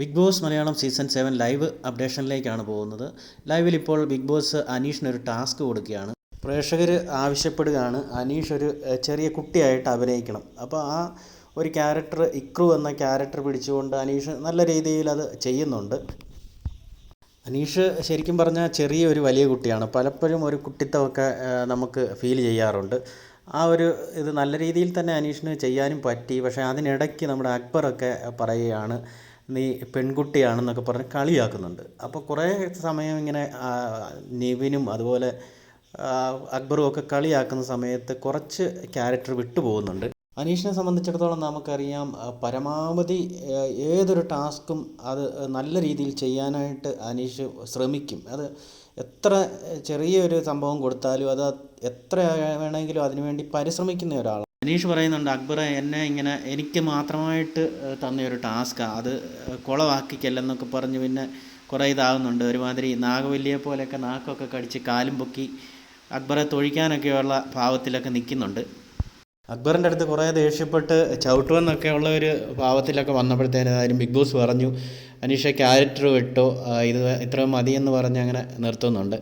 Bigg Boss Malayalam season seven live അപ്ഡേഷനിലേക്കാണ് പോകുന്നത്. ലൈവിൽ ഇപ്പോൾ ബിഗ് ബോസ് അനീഷിന് ഒരു ടാസ്ക് കൊടുക്കുകയാണ്. പ്രേക്ഷകർ ആവശ്യപ്പെടുകയാണ് അനീഷ് ഒരു ചെറിയ കുട്ടിയായിട്ട് അഭിനയിക്കണം. അപ്പോൾ ആ ഒരു ക്യാരക്ടർ ഇക്രു എന്ന ക്യാരക്ടർ പിടിച്ചുകൊണ്ട് അനീഷ് നല്ല രീതിയിൽ അത് ചെയ്യുന്നുണ്ട്. അനീഷ് ശരിക്കും പറഞ്ഞാൽ ചെറിയ ഒരു വലിയ കുട്ടിയാണ്. പലപ്പോഴും ഒരു കുട്ടിത്തമൊക്കെ നമുക്ക് ഫീൽ ചെയ്യാറുണ്ട്. ആ ഒരു ഇത് നല്ല രീതിയിൽ തന്നെ അനീഷിന് ചെയ്യാനും പറ്റി. പക്ഷേ അതിനിടയ്ക്ക് നമ്മുടെ അക്ബറൊക്കെ പറയുകയാണ് നീ പെൺകുട്ടിയാണെന്നൊക്കെ പറഞ്ഞ് കളിയാക്കുന്നുണ്ട്. അപ്പോൾ കുറേ സമയം ഇങ്ങനെ നിവിനും അതുപോലെ അക്ബറും ഒക്കെ കളിയാക്കുന്ന സമയത്ത് കുറച്ച് ക്യാരക്ടർ വിട്ടുപോകുന്നുണ്ട്. അനീഷിനെ സംബന്ധിച്ചിടത്തോളം നമുക്കറിയാം പരമാവധി ഏതൊരു ടാസ്കും അത് നല്ല രീതിയിൽ ചെയ്യാനായിട്ട് അനീഷ് ശ്രമിക്കും. അത് എത്ര ചെറിയൊരു സംഭവം കൊടുത്താലും അത് എത്ര വേണമെങ്കിലും അതിനുവേണ്ടി പരിശ്രമിക്കുന്ന ഒരാളാണ്. അനീഷ് പറയുന്നുണ്ട് അക്ബർ എന്നെ ഇങ്ങനെ എനിക്ക് മാത്രമായിട്ട് തന്ന ഒരു ടാസ്ക്കാണ് അത് കുളവാക്കിക്കല്ലെന്നൊക്കെ പറഞ്ഞ് പിന്നെ കുറേ ഇതാകുന്നുണ്ട് ഒരുമാതിരി നാഗവല്ലിയെ പോലെയൊക്കെ നാക്കൊക്കെ കടിച്ച് കാലും പൊക്കി അക്ബറെ തൊഴിക്കാനൊക്കെയുള്ള ഭാവത്തിലൊക്കെ നിൽക്കുന്നുണ്ട്. അക്ബറിന്റെ അടുത്ത് കുറേ ദേഷ്യപ്പെട്ട് ചവിട്ടുമെന്നൊക്കെ ഉള്ള ഒരു ഭാവത്തിലൊക്കെ വന്നപ്പോഴത്തേനും ആരും ബിഗ് ബോസ് പറഞ്ഞു അനീഷ ക്യാരക്ടർ വിട്ടോ ഇത് ഇത്രയും മതിയെന്ന് പറഞ്ഞ് അങ്ങനെ നിർത്തുന്നുണ്ട്.